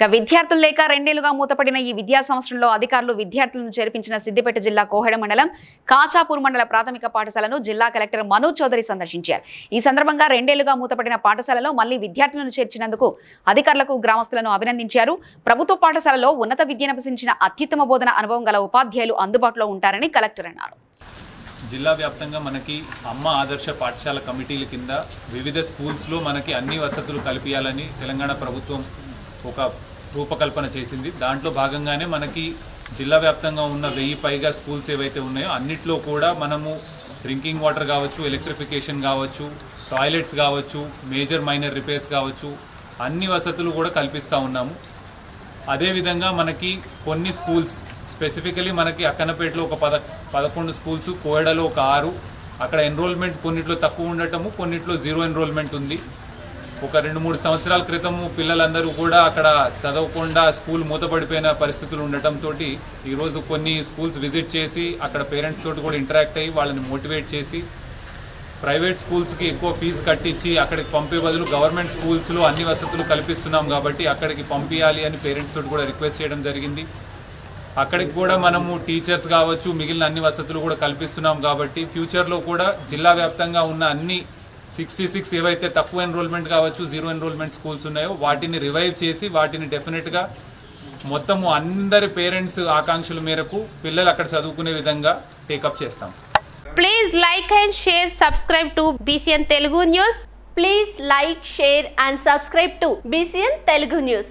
ఇక విద్యార్థులు లేక రెండేళ్ళుగా మూతపడిన ఈ విద్యా సంవత్సరంలో అధికారులు విద్యార్థులను చేర్పించిన సిద్దిపేట జిల్లా కోహెడ మండలం కాచాపూర్ మండల ప్రాథమిక పాఠశాలను జిల్లా కలెక్టర్ మనోజ్ చౌదరి సందర్శించారు. ఈ సందర్భంగా రెండేళ్ళుగా మూతపడిన పాఠశాలలో మళ్ళీ విద్యార్థులను చేర్చినందుకు అధికారులకు గ్రామస్తులను అభినందించారు. ప్రభుత్వ పాఠశాలలో ఉన్నత విద్యనభ్యసించిన అత్యుత్తమ బోధన అనుభవం గల ఉపాధ్యాయులు అందుబాటులో ఉంటారని కలెక్టర్ అన్నారు. జిల్లా వ్యాప్తంగా మనకి అమ్మ ఆదర్శ పాఠశాల కమిటీల కింద వివిధ స్కూల్స్లో మనకి అన్ని వసతులు కల్పించాలని తెలంగాణ ప్రభుత్వం ఒక రూపకల్పన చేసింది. దాంట్లో భాగంగానే మనకి జిల్లా వ్యాప్తంగా ఉన్న వెయ్యి పైగా స్కూల్స్ ఏవైతే ఉన్నాయో అన్నిట్లో కూడా మనము డ్రింకింగ్ వాటర్ కావచ్చు ఎలక్ట్రిఫికేషన్ కావచ్చు టాయిలెట్స్ కావచ్చు మేజర్ మైనర్ రిపేర్స్ కావచ్చు అన్ని వసతులు కూడా కల్పిస్తూ ఉన్నాము. అదేవిధంగా మనకి కొన్ని స్కూల్స్ స్పెసిఫికలీ మనకి అక్కనపేటలో ఒక పద పదకొండు స్కూల్స్ కోయడలో ఒక ఆరు అక్కడ ఎన్రోల్మెంట్ కొన్నిట్లో తక్కువ ఉండటము కొన్నిట్లో జీరో ఎన్రోల్మెంట్ ఉంది. ఒక రెండు మూడు సంవత్సరాల క్రితము పిల్లలందరూ కూడా అక్కడ చదవకుండా స్కూల్ మూతపడిపోయిన పరిస్థితులు ఉండటంతో ఈరోజు కొన్ని స్కూల్స్ విజిట్ చేసి అక్కడ పేరెంట్స్ తోటి కూడా ఇంటరాక్ట్ అయ్యి వాళ్ళని మోటివేట్ చేసి ప్రైవేట్ స్కూల్స్కి ఎక్కువ ఫీజు కట్టించి అక్కడికి పంపే బదులు గవర్నమెంట్ స్కూల్స్లో అన్ని వసతులు కల్పిస్తున్నాం కాబట్టి అక్కడికి పంపించాలి అని పేరెంట్స్ తోటి కూడా రిక్వెస్ట్ చేయడం జరిగింది. అక్కడికి కూడా మనము టీచర్స్ కావచ్చు మిగిలిన అన్ని వసతులు కూడా కల్పిస్తున్నాం కాబట్టి ఫ్యూచర్లో కూడా జిల్లా వ్యాప్తంగా ఉన్న అన్ని సిక్స్టీ సిక్స్ ఏవైతే తక్కువ ఎన్రోల్మెంట్ కావచ్చు జీరో ఎన్రోల్మెంట్ స్కూల్స్ ఉన్నాయో వాటిని రివైవ్ చేసి వాటిని డెఫినెట్గా మొత్తము అందరి పేరెంట్స్ ఆకాంక్షల మేరకు పిల్లలు అక్కడ చదువుకునే విధంగా టేకప్ చేస్తాం. Please like and share subscribe to BCN Telugu news please like share and subscribe to BCN Telugu news